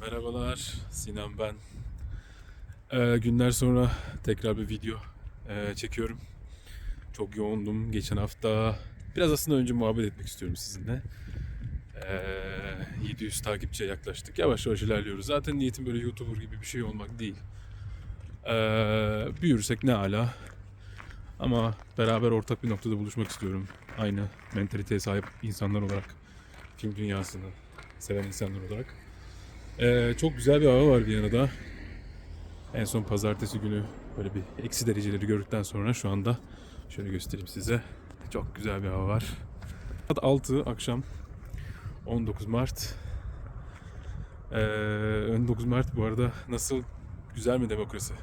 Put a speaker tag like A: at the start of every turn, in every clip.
A: Merhabalar, Sinan ben. Ee, günler sonra tekrar bir video ee, çekiyorum. Çok yoğundum geçen hafta. Biraz aslında önce muhabbet etmek istiyorum sizinle. Ee, 700 takipçiye yaklaştık. Yavaş yavaş ilerliyoruz. Zaten niyetim böyle YouTuber gibi bir şey olmak değil. Ee, büyürsek ne ala. Ama beraber ortak bir noktada buluşmak istiyorum. Aynı mentaliteye sahip insanlar olarak. Film dünyasını seven insanlar olarak. Ee, çok güzel bir hava var Viyana'da. En son pazartesi günü böyle bir eksi dereceleri gördükten sonra şu anda şöyle göstereyim size. Çok güzel bir hava var. Saat 6 akşam 19 Mart. Ee, 19 Mart bu arada nasıl güzel mi demokrasi?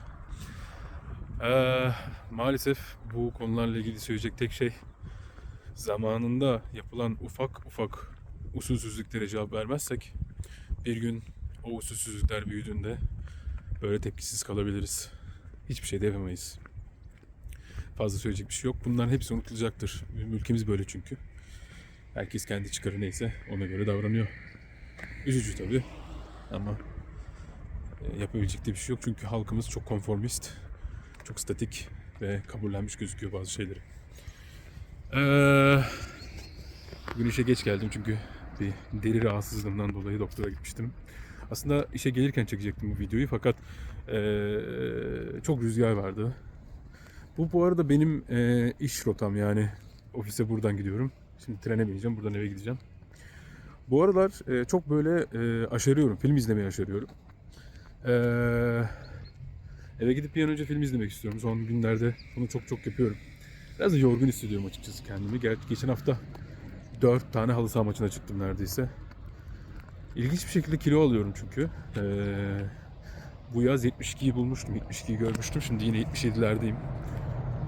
A: Ee, maalesef bu konularla ilgili söyleyecek tek şey zamanında yapılan ufak ufak usulsüzlüklere cevap vermezsek bir gün o usulsüzlükler büyüdüğünde böyle tepkisiz kalabiliriz. Hiçbir şey de yapamayız. Fazla söyleyecek bir şey yok. Bunların hepsi unutulacaktır. Ülkemiz böyle çünkü. Herkes kendi çıkarı neyse ona göre davranıyor. Üzücü tabii. Ama e, yapabilecek de bir şey yok. Çünkü halkımız çok konformist, çok statik ve kabullenmiş gözüküyor bazı şeyleri. Ee, bugün işe geç geldim çünkü bir deri rahatsızlığımdan dolayı doktora gitmiştim. Aslında işe gelirken çekecektim bu videoyu fakat eee, çok rüzgar vardı. Bu bu arada benim eee, iş rotam yani ofise buradan gidiyorum. Şimdi trene bineceğim buradan eve gideceğim. Bu aralar eee, çok böyle eee, aşarıyorum. Film izlemeye aşarıyorum. Eee, eve gidip bir an önce film izlemek istiyorum. Son günlerde bunu çok çok yapıyorum. Biraz da yorgun hissediyorum açıkçası kendimi. Gerçi geçen hafta 4 tane halı saha maçına çıktım neredeyse. İlginç bir şekilde kilo alıyorum çünkü. Ee, bu yaz 72'yi bulmuştum, 72'yi görmüştüm. Şimdi yine 77'lerdeyim.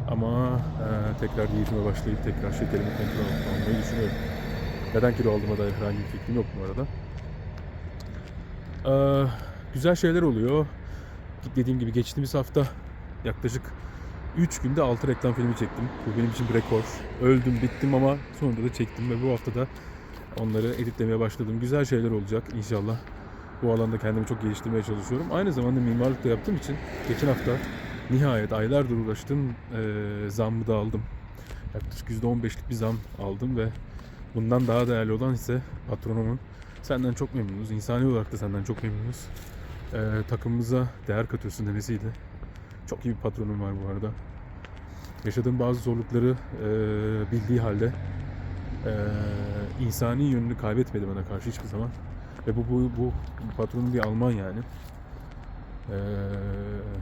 A: Ama e, tekrar diyetime başlayıp tekrar şekerimi kontrol almayı düşünüyorum. Neden kilo aldığıma dair herhangi bir fikrim yok bu arada. Ee, güzel şeyler oluyor. Dediğim gibi geçtiğimiz hafta yaklaşık 3 günde 6 reklam filmi çektim. Bu benim için bir rekor. Öldüm, bittim ama sonunda da çektim ve bu hafta da onları editlemeye başladım. Güzel şeyler olacak inşallah. Bu alanda kendimi çok geliştirmeye çalışıyorum. Aynı zamanda mimarlık da yaptığım için geçen hafta nihayet aylardır uğraştım. Ee, zammı da aldım. Yaklaşık %15'lik bir zam aldım ve bundan daha değerli olan ise patronumun senden çok memnunuz. İnsani olarak da senden çok memnunuz. Ee, takımımıza değer katıyorsun demesiydi. Çok iyi bir patronum var bu arada. Yaşadığım bazı zorlukları e, bildiği halde e, insani yönünü kaybetmedi bana karşı hiçbir zaman. Ve bu, bu, bu patronum bir Alman yani. E,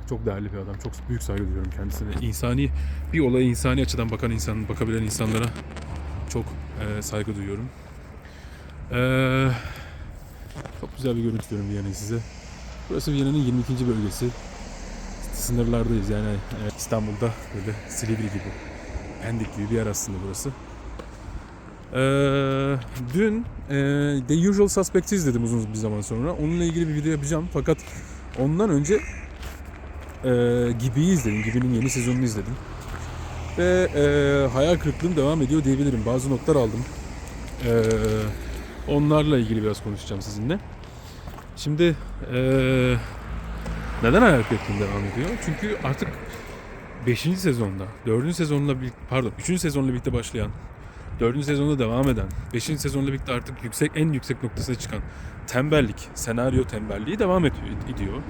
A: çok değerli bir adam. Çok büyük saygı duyuyorum kendisine. İnsani, bir olaya insani açıdan bakan insan, bakabilen insanlara çok e, saygı duyuyorum. E, çok güzel bir görüntü diyorum Viyana'yı size. Burası Viyana'nın 22. bölgesi sınırlardayız yani e, İstanbul'da böyle Silivri gibi, Pendik gibi bir yer aslında burası. Ee, dün e, The Usual Suspects'i izledim uzun bir zaman sonra. Onunla ilgili bir video yapacağım fakat ondan önce e, Gibi'yi izledim. Gibi'nin yeni sezonunu izledim. Ve e, hayal kırıklığım devam ediyor diyebilirim. Bazı notlar aldım. E, onlarla ilgili biraz konuşacağım sizinle. Şimdi eee neden hayal kırıklığım devam ediyor? Çünkü artık 5. sezonda, 4. sezonla bir pardon 3. sezonla birlikte başlayan, 4. sezonda devam eden, 5. sezonla birlikte artık yüksek en yüksek noktasına çıkan tembellik, senaryo tembelliği devam ediyor.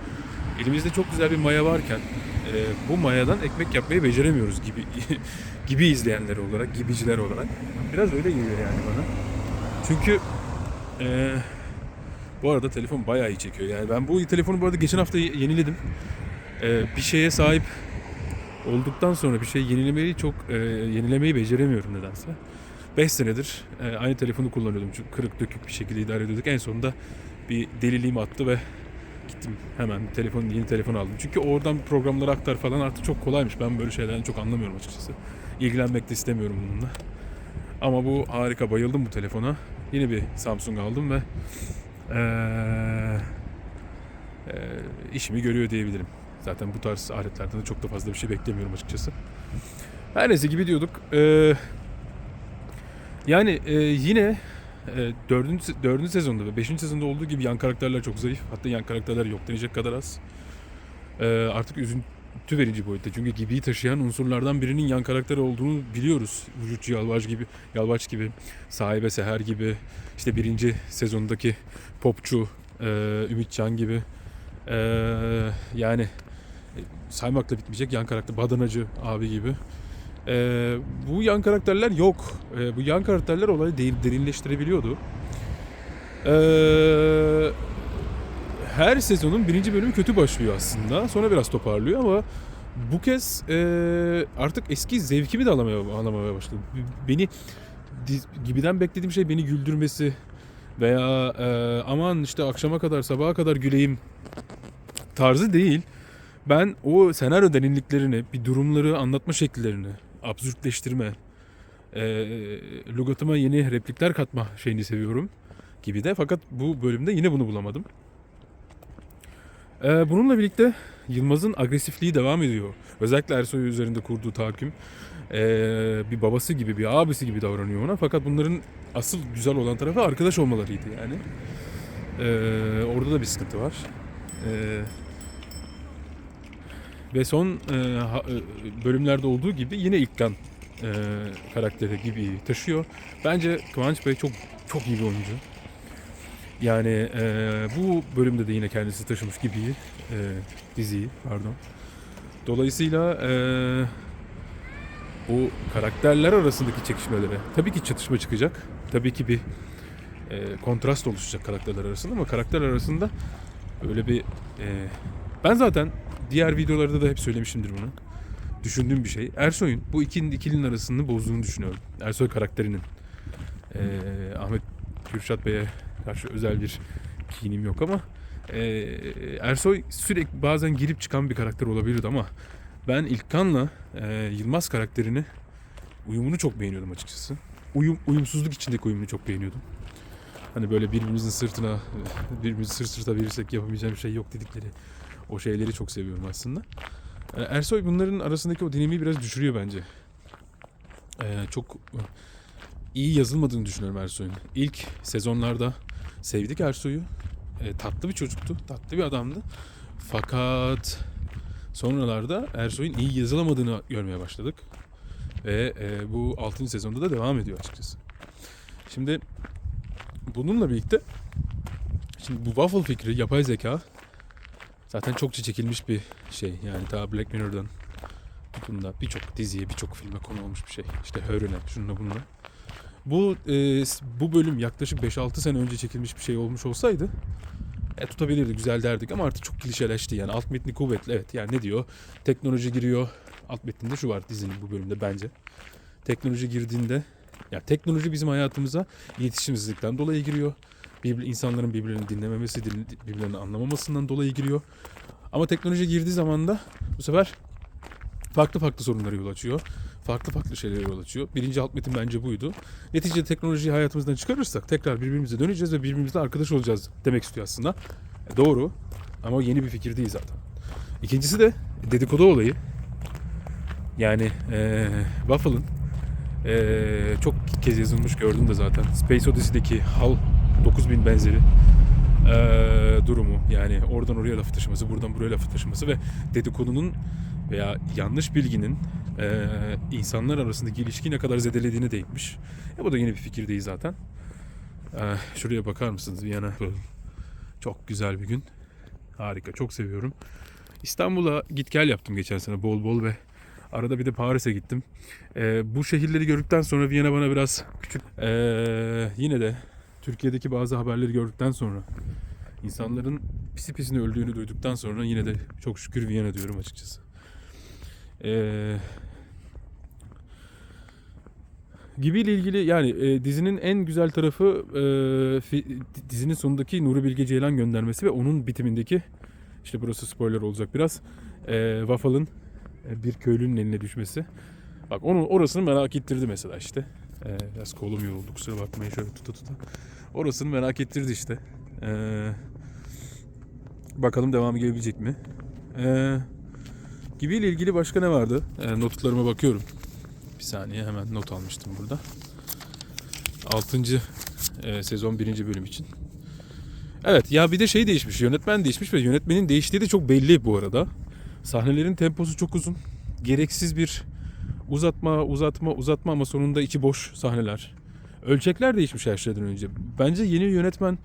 A: Elimizde çok güzel bir maya varken e, bu mayadan ekmek yapmayı beceremiyoruz gibi gibi izleyenler olarak, gibiciler olarak. Biraz öyle geliyor yani bana. Çünkü e, bu arada telefon bayağı iyi çekiyor. Yani ben bu telefonu bu arada geçen hafta ye- yeniledim. Ee, bir şeye sahip olduktan sonra bir şey yenilemeyi çok e, yenilemeyi beceremiyorum nedense. 5 senedir e, aynı telefonu kullanıyordum. Çünkü kırık dökük bir şekilde idare ediyorduk. En sonunda bir deliliğim attı ve gittim hemen telefon yeni telefon aldım. Çünkü oradan programları aktar falan artık çok kolaymış. Ben böyle şeylerden çok anlamıyorum açıkçası. İlgilenmek de istemiyorum bununla. Ama bu harika bayıldım bu telefona. Yeni bir Samsung aldım ve eee, eee, işimi görüyor diyebilirim. Zaten bu tarz aletlerden de çok da fazla bir şey beklemiyorum açıkçası. Her neyse gibi diyorduk. Eee, yani eee, yine e, dördüncü, dördüncü sezonda ve beşinci sezonda olduğu gibi yan karakterler çok zayıf. Hatta yan karakterler yok denecek kadar az. E, artık üzüntü verici boyutta. Çünkü Gibi'yi taşıyan unsurlardan birinin yan karakter olduğunu biliyoruz. Vücutçu Yalvaç gibi, Yalvaç gibi, Sahibe Seher gibi, işte birinci sezondaki Popçu, e, Ümitcan gibi. E, yani e, saymakla bitmeyecek yan karakter, Badanacı abi gibi. Ee, bu yan karakterler yok. Ee, bu yan karakterler olayı de- derinleştirebiliyordu. Ee, her sezonun birinci bölümü kötü başlıyor aslında. Sonra biraz toparlıyor ama bu kez e, artık eski zevkimi de alamaya, alamaya başladım. Beni gibiden beklediğim şey beni güldürmesi veya e, aman işte akşama kadar sabaha kadar güleyim tarzı değil. Ben o senaryo derinliklerini, bir durumları anlatma şekillerini, absürtleştirme, e, logatıma yeni replikler katma şeyini seviyorum gibi de. Fakat bu bölümde yine bunu bulamadım. E, bununla birlikte Yılmaz'ın agresifliği devam ediyor. Özellikle Ersoy üzerinde kurduğu tahakküm. E, bir babası gibi, bir abisi gibi davranıyor ona. Fakat bunların asıl güzel olan tarafı arkadaş olmalarıydı yani. E, orada da bir sıkıntı var. E, ve son e, ha- e, bölümlerde olduğu gibi yine İlkan e, karakteri gibi taşıyor. Bence Kıvanç Bey çok çok iyi bir oyuncu. Yani e, bu bölümde de yine kendisi taşımış gibi e, diziyi pardon. Dolayısıyla e, o karakterler arasındaki çekişmelere tabii ki çatışma çıkacak. Tabii ki bir e, kontrast oluşacak karakterler arasında ama karakter arasında öyle bir e, ben zaten diğer videolarda da hep söylemişimdir bunu. Düşündüğüm bir şey. Ersoy'un bu ikinin ikilinin arasını bozduğunu düşünüyorum. Ersoy karakterinin. Ee, Ahmet Kürşat Bey'e karşı özel bir kinim yok ama ee, Ersoy sürekli bazen girip çıkan bir karakter olabilirdi ama ben İlkan'la ee, Yılmaz karakterini uyumunu çok beğeniyordum açıkçası. Uyum, uyumsuzluk içindeki uyumunu çok beğeniyordum. Hani böyle birbirimizin sırtına birbirimizi sırt sırta verirsek yapamayacağım bir şey yok dedikleri o şeyleri çok seviyorum aslında. Ee, Ersoy bunların arasındaki o dinamiği biraz düşürüyor bence. Ee, çok iyi yazılmadığını düşünüyorum Ersoy'un. İlk sezonlarda sevdik Ersoy'u. Ee, tatlı bir çocuktu, tatlı bir adamdı. Fakat sonralarda Ersoy'un iyi yazılamadığını görmeye başladık. Ve e, bu 6. sezonda da devam ediyor açıkçası. Şimdi bununla birlikte şimdi bu waffle fikri, yapay zeka Zaten çokça çekilmiş bir şey. Yani daha Black Mirror'dan tutun da birçok diziye, birçok filme konu olmuş bir şey. İşte Hörüne, şununla bununla. Bu e, bu bölüm yaklaşık 5-6 sene önce çekilmiş bir şey olmuş olsaydı e, tutabilirdi, güzel derdik ama artık çok klişeleşti yani. Alt metni kuvvetli, evet. Yani ne diyor? Teknoloji giriyor. Alt metninde şu var dizinin bu bölümde bence. Teknoloji girdiğinde ya teknoloji bizim hayatımıza iletişimsizlikten dolayı giriyor. Bir, insanların birbirlerini dinlememesi, birbirlerini anlamamasından dolayı giriyor. Ama teknoloji girdiği zaman da bu sefer farklı farklı sorunlara yol açıyor. Farklı farklı şeylere yol açıyor. Birinci alt metin bence buydu. Neticede teknolojiyi hayatımızdan çıkarırsak tekrar birbirimize döneceğiz ve birbirimizle arkadaş olacağız demek istiyor aslında. E, doğru ama yeni bir fikir değil zaten. İkincisi de dedikodu olayı. Yani e, Waffle'ın e, çok kez yazılmış gördüm de zaten. Space Odyssey'deki HAL 9000 benzeri eee, durumu yani oradan oraya lafı taşıması, buradan buraya lafı taşıması ve dedikodunun veya yanlış bilginin eee, insanlar arasındaki ilişkiyi ne kadar zedelediğine değinmiş. E, bu da yeni bir fikir değil zaten. Eee, şuraya bakar mısınız Viyana? Çok güzel bir gün. Harika, çok seviyorum. İstanbul'a git gel yaptım geçen sene bol bol ve arada bir de Paris'e gittim. Eee, bu şehirleri gördükten sonra Viyana bana biraz küçük. Eee, yine de Türkiye'deki bazı haberleri gördükten sonra insanların pisi pisine öldüğünü duyduktan sonra yine de çok şükür Viyana diyorum açıkçası. Ee, gibiyle ilgili yani e, dizinin en güzel tarafı e, fi- dizinin sonundaki Nuri Bilge Ceylan göndermesi ve onun bitimindeki işte burası spoiler olacak biraz e, Waffle'ın e, bir köylünün eline düşmesi. Bak onun orasını merak ettirdi mesela işte. Ee, biraz kolum yoruldu kusura bakmayın şöyle tuta tuta. Orasını merak ettirdi işte. Ee, bakalım devamı gelebilecek mi? Ee, gibiyle ilgili başka ne vardı? Ee, notlarıma bakıyorum. Bir saniye hemen not almıştım burada. Altıncı e, sezon birinci bölüm için. Evet ya bir de şey değişmiş. Yönetmen değişmiş ve yönetmenin değiştiği de çok belli bu arada. Sahnelerin temposu çok uzun. Gereksiz bir uzatma, uzatma, uzatma ama sonunda içi boş sahneler. Ölçekler değişmiş her şeyden önce. Bence yeni yönetmen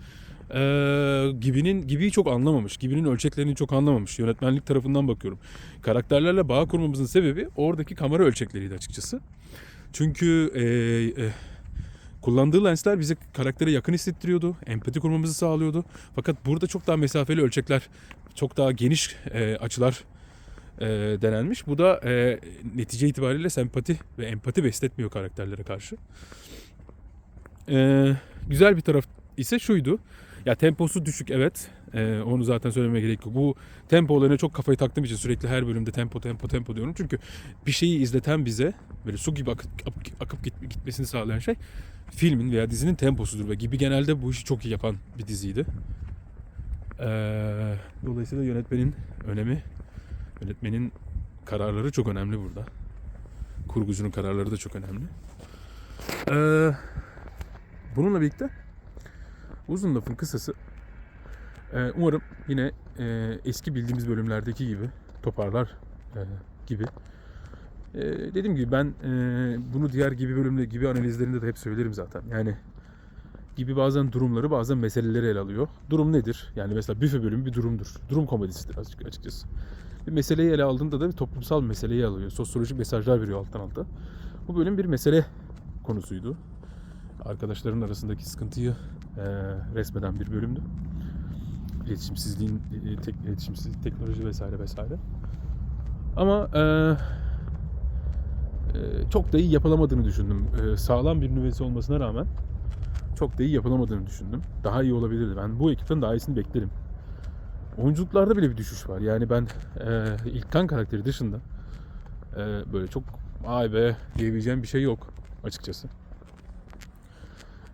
A: eee Gibi'nin Gibi'yi çok anlamamış. Gibi'nin ölçeklerini çok anlamamış. Yönetmenlik tarafından bakıyorum. Karakterlerle bağ kurmamızın sebebi oradaki kamera ölçekleriydi açıkçası. Çünkü eee, eh, kullandığı lensler bize karaktere yakın hissettiriyordu. Empati kurmamızı sağlıyordu. Fakat burada çok daha mesafeli ölçekler, çok daha geniş eee, açılar eee, denenmiş. Bu da eee, netice itibariyle sempati ve empati besletmiyor karakterlere karşı. Eee, güzel bir taraf ise şuydu. Ya temposu düşük evet. Eee, onu zaten söylemeye gerek yok. Bu tempo olayına çok kafayı taktığım için sürekli her bölümde tempo tempo tempo diyorum. Çünkü bir şeyi izleten bize böyle su gibi akıp, akıp, akıp git- gitmesini sağlayan şey filmin veya dizinin temposudur ve gibi genelde bu işi çok iyi yapan bir diziydi. Eee, dolayısıyla yönetmenin önemi, yönetmenin kararları çok önemli burada. Kurgucunun kararları da çok önemli. Eee, bununla birlikte uzun lafın kısası eee, umarım yine eee, eski bildiğimiz bölümlerdeki gibi toparlar eee, gibi. Eee, dediğim gibi ben eee, bunu diğer gibi bölümde gibi analizlerinde de hep söylerim zaten. Yani gibi bazen durumları bazen meseleleri ele alıyor. Durum nedir? Yani mesela büfe bölümü bir durumdur. Durum komedisidir açık- açıkçası. Bir meseleyi ele aldığında da bir toplumsal meseleyi alıyor. Sosyolojik mesajlar veriyor alttan alta. Bu bölüm bir mesele konusuydu. Arkadaşların arasındaki sıkıntıyı eee, resmeden bir bölümdü. İletişimsizliğin, e, tek, iletişimsizlik, teknoloji vesaire vesaire. Ama eee, eee, çok da iyi yapılamadığını düşündüm. Eee, sağlam bir nüvesi olmasına rağmen çok da iyi yapılamadığını düşündüm. Daha iyi olabilirdi. Ben bu ekipten daha iyisini beklerim. Oyunculuklarda bile bir düşüş var. Yani ben eee İlkan karakteri dışında eee, böyle çok ay be diyebileceğim bir şey yok açıkçası.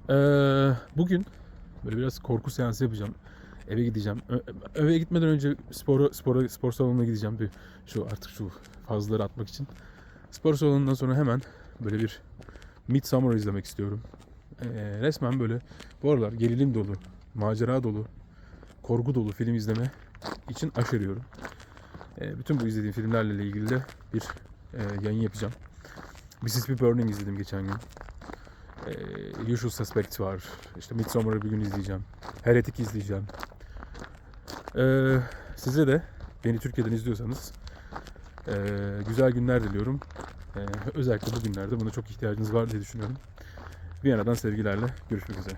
A: Eee, bugün böyle biraz korku seansı yapacağım. Eve gideceğim. Eve gitmeden önce spor spora spor salonuna gideceğim bir şu artık şu fazlaları atmak için. Spor salonundan sonra hemen böyle bir Midsommar izlemek istiyorum. Eee, resmen böyle bu aralar gerilim dolu, macera dolu, korku dolu film izleme için aşeriyorum. Eee, bütün bu izlediğim filmlerle ilgili de bir eee, yayın yapacağım. Mississippi Burning izledim geçen gün. Eee Usual Suspects var. İşte Midsommar'ı bir gün izleyeceğim. Heretic izleyeceğim. Eee, size de beni Türkiye'den izliyorsanız eee, güzel günler diliyorum. Eee, özellikle bugünlerde buna çok ihtiyacınız var diye düşünüyorum. Viyana'dan sevgilerle görüşmek üzere.